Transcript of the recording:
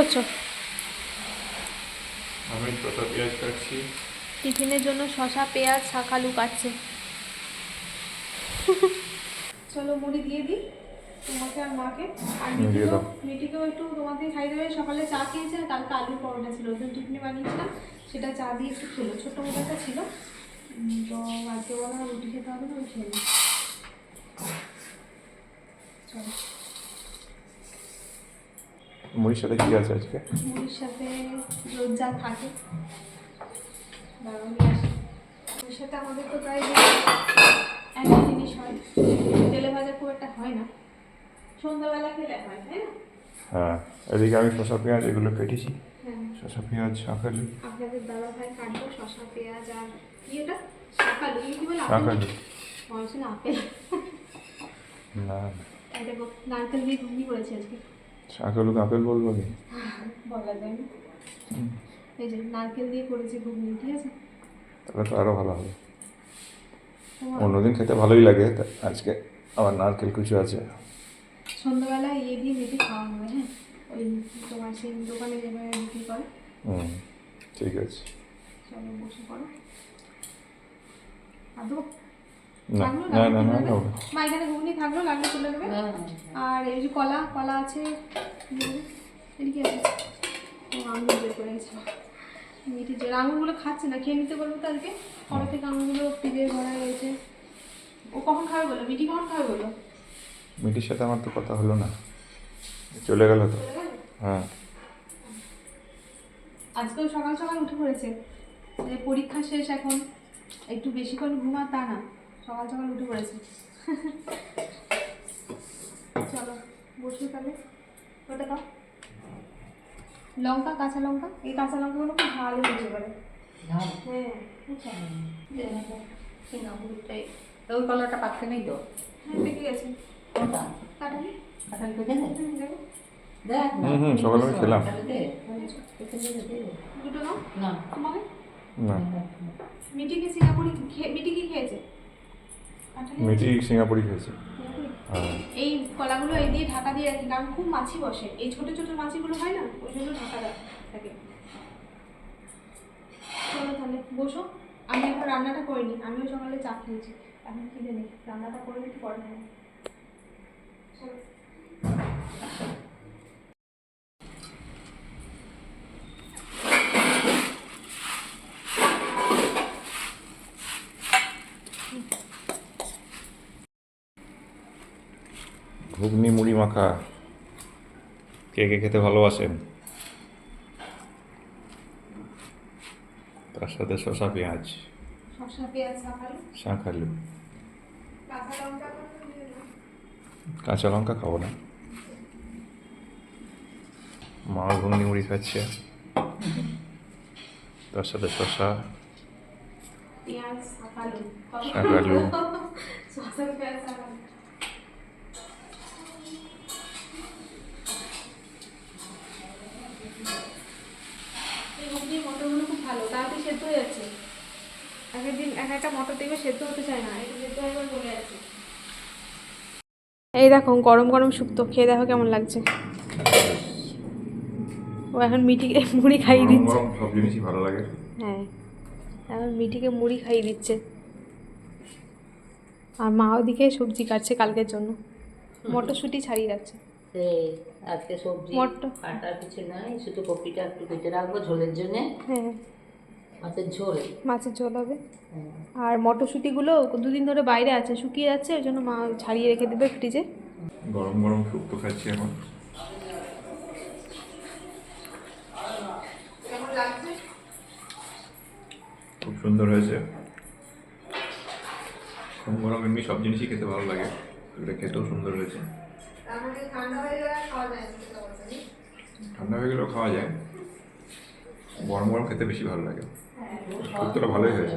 করছ? আমি শসা পেঁয়াজ কাটছি। টিফিনের জন্য শশা পেঁয়াজ শাক আলু কাটছে। চলো মুড়ি দিয়ে দিই তোমাকে আর মাকে। আর মিটিকেও মিটিকেও একটু তোমাকে খাই দেবে। সকালে চা খেয়েছে আর কালকে আলুর পরোটা ছিল। ওদের টিফিনে বানিয়েছিলাম। সেটা চা দিয়ে একটু খেলো। ছোট্ট মতো একটা ছিল তো আজকে বলা রুটি খেতে হবে না ওই খেয়ে। চলো। মুড়ির সাথে কি আছে আজকে? মুড়ির সাথে রোজ যা থাকে। আসি। সাথে আমাদের তো প্রায় একই জিনিস হয়। তেলে ভাজা খুব একটা হয় না। সন্ধ্যাবেলা খেলে হয় তাই না? হ্যাঁ এদিকে আমি শসা পেঁয়াজ এগুলো কেটেছি হ্যাঁ। শসা পেঁয়াজ শাকালু আপনাদের দাদা ভাই কাটবো শশা পেঁয়াজ আর কি এটা? শাকালু কি বলে আপেল? শাকালু মানুষ না আপেল। না এই নারকেল দিয়ে ঘুগনি করেছি আজকে? শাকালু আপেল বলব কি বলা যায় না। এই যে নারকেল দিয়ে করেছি ঘুগনি ঠিক আছে? তাহলে তো আরও ভালো হবে। অন্যদিন খেতে ভালোই লাগে আজকে আবার নারকেল কুচু আছে। সন্ধ্যাবেলা ইয়ে দিয়ে মেপে খাওয়া হবে হ্যাঁ? ওই তোমার সেই দোকানে যেভাবে বিক্রি করে। হুম ঠিক আছে। চলো বসে পড়ো। আর দেবো? না না না না তুলে না নেবে? মা এখানে ঘুগনি থাকল লাগলে তুলে নেবে। আর এই যে কলা কলা আছে দেবে। এদিকে আছে। ও বের করে গেছে মিটি যে আঙুরগুলো খাচ্ছে না খেয়ে নিতে বলব তাদেরকে কবে থেকে আঙুরগুলো ফ্রিজে ভরা রয়েছে। ও কখন খাবে বলো? মিটি কখন খাবে বলো? মিটির সাথে আমার তো কথা হলো না। চলে গেল তো। হ্যাঁ। আজকেও সকাল সকাল উঠে পড়েছে। যে পরীক্ষা শেষ এখন। একটু বেশিক্ষণ ঘুমা তা না। সকাল সকাল উঠে পড়েছে। চলো বসো তাহলে। ওটা দাও। লঙ্কা কাঁচা লঙ্কা? এই কাঁচা লঙ্কাগুলো খুব ভালো হয়েছে এবারে হ্যাঁ ওই কলাটা পাকতে নেই তো? হ্যাঁ সকালে আমি খেলাম। মিটি কি সিঙ্গাপুরি খেয়ে মিটি কি খেয়েছে? মিটি সিঙ্গাপুরি খেয়েছি এই কলাগুলো এই দিয়ে ঢাকা দিয়ে রাখি কারণ খুব মাছি বসে। এই ছোট ছোট মাছিগুলো হয় না ওই জন্য ঢাকা থাকে। চলো তাহলে বসো। আমি এখন রান্নাটা করিনি আমিও সকালে চা খেয়েছি। এখন খিদে নেই রান্নাটা করে একটু পরে চলো। ঘুগনি মুড়ি মাখা। কে কে খেতে ভালোবাসেন? তার সাথে শসা পেঁয়াজ। শসা পেঁয়াজ সকালে শাঁখ আলু কাঁচা লঙ্কা খাব না। মা ঘুগনি মুড়ি খাচ্ছে। তার সাথে শসা। পেঁয়াজ সেদ্ধ হয়ে যাচ্ছে এক একদিন এক একটা মটর দেখবে সেদ্ধ হতে চায় না এটা সেদ্ধ হয়ে যাচ্ছে এই দেখো গরম গরম শুক্তো খেয়ে দেখো কেমন লাগছে। ও এখন মিটিকে মুড়ি খাইয়ে দিচ্ছে। সব জিনিসই ভালো লাগে। হ্যাঁ এখন মিঠিকে মুড়ি খাইয়ে দিচ্ছে। আর মা ওদিকে সবজি কাটছে কালকের জন্য। মটরশুঁটি ছাড়িয়ে রাখছে। সেই আজকে সবজি। কাটার কিছু নাই শুধু কপিটা একটু কেটে রাখব ঝোলের জন্যে। হ্যাঁ। মাছের ঝোল। মাছের ঝোল হবে। হ্যাঁ। আর মটরশুঁটিগুলো দুদিন ধরে বাইরে আছে শুকিয়ে যাচ্ছে ওই জন্য মা ছাড়িয়ে রেখে দেবে ফ্রিজে। গরম গরম শুক্তো খাচ্ছি এখন। খুব সুন্দর হয়েছে। গরম গরম এমনি সব জিনিসই খেতে ভালো লাগে এটা খেতেও সুন্দর হয়েছে। ঠান্ডা হয়ে ঠান্ডা হয়ে গেলেও খাওয়া যায়। গরম গরম খেতে বেশি ভালো লাগে। শুক্তোটা ভালোই হয়েছে